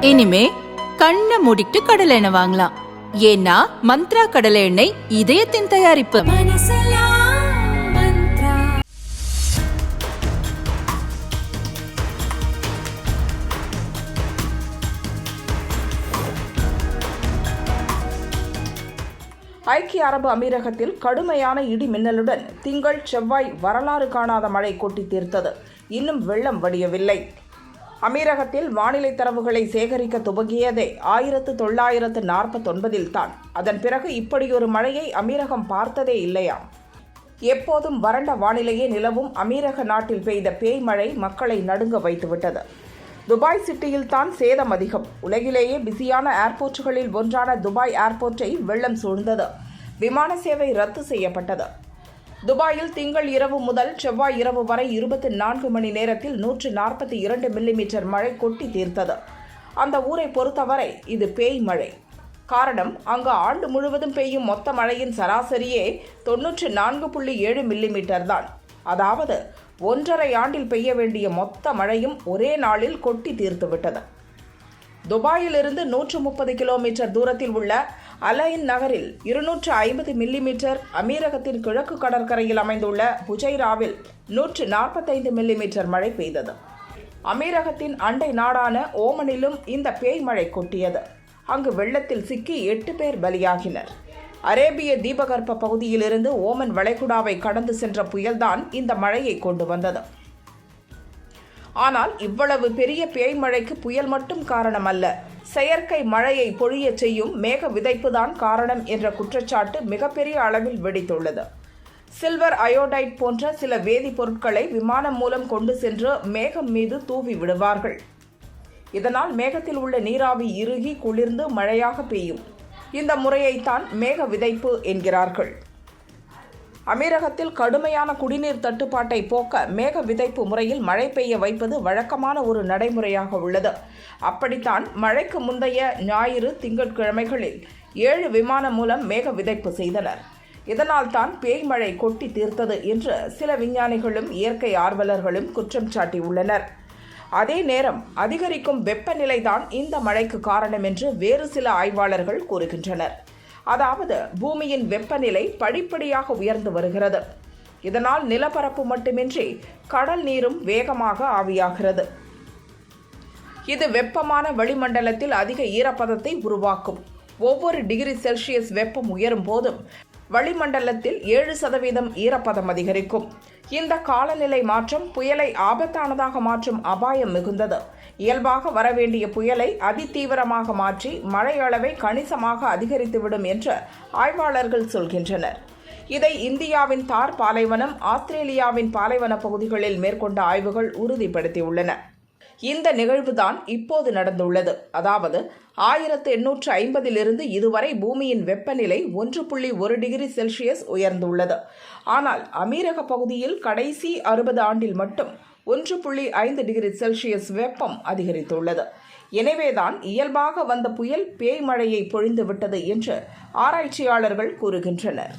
இனிமே கண்ணை மூடிட்டு கடலை எண்ணெய் வாங்கலாம். ஏன்னா மந்த்ரா கடலை எண்ணெய் இதயத்தின் தயாரிப்பு. ஐக்கிய அரபு அமீரகத்தில் கடுமையான இடி மின்னலுடன் திங்கள் செவ்வாய் வரலாறு காணாத மழை கொட்டி தீர்த்தது. இன்னும் வெள்ளம் வடியவில்லை. அமீரகத்தில் வானிலை தரவுகளை சேகரிக்க துவங்கியதே ஆயிரத்து தொள்ளாயிரத்து நாற்பத்தொன்பதில் தான். அதன் பிறகு இப்படியொரு மழையை அமீரகம் பார்த்ததே இல்லையாம். எப்போதும் வறண்ட வானிலையே நிலவும் அமீரக நாட்டில் பெய்த பேய் மழை மக்களை நடுங்க வைத்துவிட்டது. துபாய் சிட்டியில் தான் சேதம் அதிகம். உலகிலேயே பிஸியான ஏர்போர்ட்டுகளில் ஒன்றான துபாய் ஏர்போர்ட்டை வெள்ளம் சூழ்ந்தது. விமான சேவை ரத்து செய்யப்பட்டது. துபாயில் திங்கள் இரவு முதல் செவ்வாய் இரவு வரை இருபத்தி நான்கு மணி நேரத்தில் நூற்று நாற்பத்தி இரண்டு மில்லிமீட்டர் மழை கொட்டி தீர்த்தது. அந்த ஊரை பொறுத்தவரை இது பேய் மழை. காரணம் அங்கு ஆண்டு முழுவதும் பெய்யும் மொத்த மழையின் சராசரியே தொன்னூற்று நான்கு புள்ளி ஏழு மில்லிமீட்டர் தான். அதாவது ஒன்றரை ஆண்டில் பெய்ய வேண்டிய மொத்த மழையும் ஒரே நாளில் கொட்டி தீர்த்துவிட்டது துபாயிலிருந்து நூற்று முப்பது கிலோமீட்டர் தூரத்தில் உள்ள அலைன் நகரில் இருநூற்று ஐம்பது மில்லிமீட்டர் அமீரகத்தின் கிழக்கு கடற்கரையில் அமைந்துள்ள புஜைராவில் நூற்று நாற்பத்தைந்து மில்லிமீட்டர் மழை பெய்தது. அமீரகத்தின் அண்டை நாடான ஓமனிலும் இந்த பேய் மழை கொட்டியது. அங்கு வெள்ளத்தில் சிக்கி எட்டு பேர் பலியாகினர். அரேபிய தீபகற்ப பகுதியிலிருந்து ஓமன் வளைகுடாவை கடந்து சென்ற புயல்தான் இந்த மழையை கொண்டு வந்தது. ஆனால் இவ்வளவு பெரிய பேய் மழைக்கு புயல் மட்டும் காரணம் அல்ல செயற்கை மழையை பொழியச் செய்யும் மேக விதைப்புதான் காரணம் என்ற குற்றச்சாட்டு மிகப்பெரிய அளவில் வெடித்துள்ளது. சில்வர் அயோடைட் போன்ற சில வேதிப்பொருட்களை விமானம் மூலம் கொண்டு சென்று மேகம் மீது தூவி விடுவார்கள். இதனால் மேகத்தில் உள்ள நீராவி இறுகி குளிர்ந்து மழையாக பெய்யும். இந்த முறையைத்தான் மேக விதைப்பு என்கிறார்கள். அமீரகத்தில் கடுமையான குடிநீர் தட்டுப்பாட்டை போக்க மேக விதைப்பு முறையில் மழை பெய்ய வைப்பது வழக்கமான ஒரு நடைமுறையாக உள்ளது. அப்படித்தான் மழைக்கு முந்தைய ஞாயிறு திங்கட்கிழமைகளில் ஏழு விமானம் மூலம் மேக விதைப்பு செய்தனர். இதனால் தான் பேய் மழை கொட்டி தீர்த்தது என்று சில விஞ்ஞானிகளும் இயற்கை ஆர்வலர்களும் குற்றம் சாட்டியுள்ளனர். அதே நேரம் அதிகரிக்கும் வெப்பநிலைதான் இந்த மழைக்கு காரணம் என்று வேறு சில ஆய்வாளர்கள் கூறுகின்றனர். அதாவது பூமியின் வெப்பநிலை படிப்படியாக உயர்ந்து வருகிறது. இதனால் நிலப்பரப்பு மட்டுமின்றி கடல் நீரும் வேகமாக ஆவியாகிறது. இது வெப்பமான வளிமண்டலத்தில் அதிக ஈரப்பதத்தை உருவாக்கும். ஒவ்வொரு டிகிரி செல்சியஸ் வெப்பம் உயரும் போதும் வளிமண்டலத்தில் ஏழு சதவீதம் ஈரப்பதம் அதிகரிக்கும். இந்த காலநிலை மாற்றம் புயலை ஆபத்தானதாக மாற்றும் அபாயம் மிகுந்தது. இயல்பாக வரவேண்டிய புயலை அதிதீவிரமாக மாற்றி மழை அளவை கணிசமாக அதிகரித்துவிடும் என்று ஆய்வாளர்கள் சொல்கின்றனர். இதை இந்தியாவின் தார் பாலைவனம் ஆஸ்திரேலியாவின் பாலைவன பகுதிகளில் மேற்கொண்ட ஆய்வுகள் உறுதிப்படுத்தியுள்ளன. இந்த நிகழ்வுதான் இப்போது நடந்துள்ளது. அதாவது ஆயிரத்து எண்ணூற்று ஐம்பதிலிருந்து இதுவரை பூமியின் வெப்பநிலை ஒன்று புள்ளி ஒரு டிகிரி செல்சியஸ் உயர்ந்துள்ளது. ஆனால் அமீரக பகுதியில் கடைசி அறுபது ஆண்டில் மட்டும் ஒன்று புள்ளி ஐந்து டிகிரி செல்சியஸ் வெப்பம் அதிகரித்துள்ளது. எனவேதான் இயல்பாக வந்த புயல் பேய் மழையை பொழிந்து விட்டது என்று ஆராய்ச்சியாளர்கள் கூறுகின்றனர்.